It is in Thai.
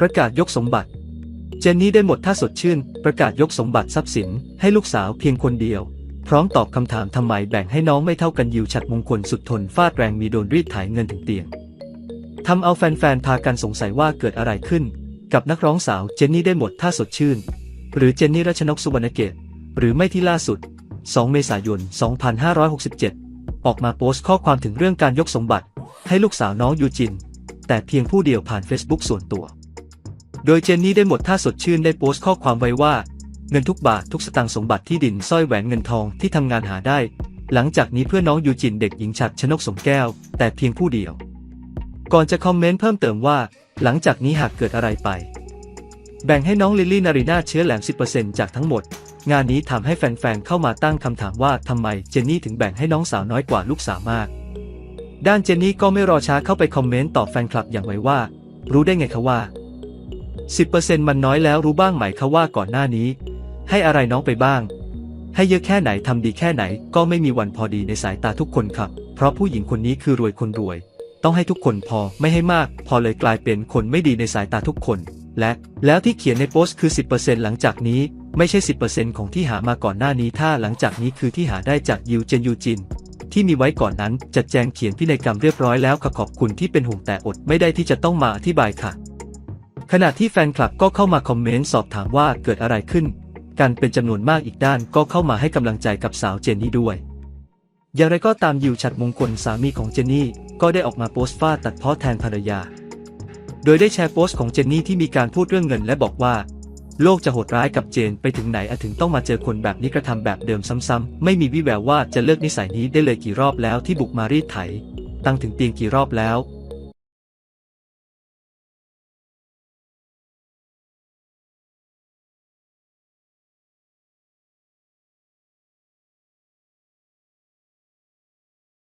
ประกาศยกสมบัติ เจนนี่ได้หมดท่าสดชื่น ประกาศยกสมบัติทรัพย์สินให้ลูกสาวเพียงคนเดียว พร้อมตอบคำถามทำไมแบ่งให้น้องไม่เท่ากันยิวฉัดมงคลสุดทนฟาดแรงมีโดนรีดถ่ายเงินถึงเตียงทำเอาแฟนๆพากันสงสัยว่าเกิดอะไรขึ้น กับนักร้องสาวเจนนี่ได้หมดท่าสดชื่น หรือเจนนี่รัชนกสุวรรณเกตหรือไม่ที่ล่าสุด 2 เมษายน 2567 ออกมาโพสต์ข้อความถึงเรื่องการยกสมบัติ ให้ลูกสาวน้องยูจิน แต่เพียงผู้เดียวผ่าน Facebook ส่วนตัว โดยเจนนี่ได้หมดท่าสดชื่นได้โพสต์ข้อความไว้ว่า เงินทุกบาททุกสตางค์สมบัติที่ดินสร้อยแหวนเงินทองที่ทำงานหาได้ หลังจากนี้เพื่อน้องยูจินเด็กหญิงฉัดชนกสมแก้ว แต่เพียงผู้เดียว ก่อนจะคอมเมนต์เพิ่มเติมว่า หลังจากนี้หากเกิดอะไรไป แบ่งให้น้องลิลลี่นารีนาเชื้อแหลม 10%จากทั้งหมด งานนี้ทำให้แฟนๆเข้ามาตั้งคำถามว่าทำไมเจนนี่ถึงแบ่งให้น้องสาวน้อยกว่าลูกสาวมาก ด้านเจนนี่ก็ไม่รอช้าเข้าไปคอมเมนต์ตอบแฟนคลับอย่างไวว่า รู้ได้ไงคะว่า 10%มันน้อยแล้วรู้บ้างไหมคะว่าก่อนหน้านี้ ให้อะไรน้องไปบ้าง ให้เยอะแค่ไหนทำดีแค่ไหน ก็ไม่มีวันพอดีในสายตาทุกคนครับ เพราะผู้หญิงคนนี้คือรวยคนรวย ต้องให้ทุกคนพอไม่ให้มาก พอเลยกลายเป็นคนไม่ดีในสายตาทุกคน และแล้วที่เขียนในโพสต์คือ 10%หลังจากนี้ไม่ใช่ 10%ของที่หามาก่อนหน้านี้ถ้าหลังจากนี้คือที่หาได้จากยิวเจนยูจินที่มีไว้ก่อนนั้นจัดแจงเขียนพินัยกรรมเรียบร้อยแล้วขอบคุณที่เป็นห่วงแต่อดไม่ได้ที่จะต้องมาอธิบายค่ะ ขณะที่แฟนคลับก็เข้ามาคอมเมนต์สอบถามว่าเกิดอะไรขึ้น กันเป็นจำนวนมากอีกด้านก็เข้ามาให้กำลังใจกับสาวเจนนี่ด้วย อย่างไรก็ตามยิวฉัดมงคลสามีของเจนนี่ ก็ได้ออกมาโพสต์ฟาดตัดเพ้อแทนภรรยา โดยได้แชร์โพสต์ของเจนนี่ที่มีการพูดเรื่องเงินและบอกว่า โลกจะโหดร้ายกับเจนไปถึงไหนอถึงต้องมาเจอคนแบบนี้กระทำแบบเดิมซ้ำๆไม่มีวิแววว่าจะเลิกนิสัยนี้ได้เลยกี่รอบแล้วที่บุกมารีดไถ ตั้งถึงเตียงกี่รอบแล้ว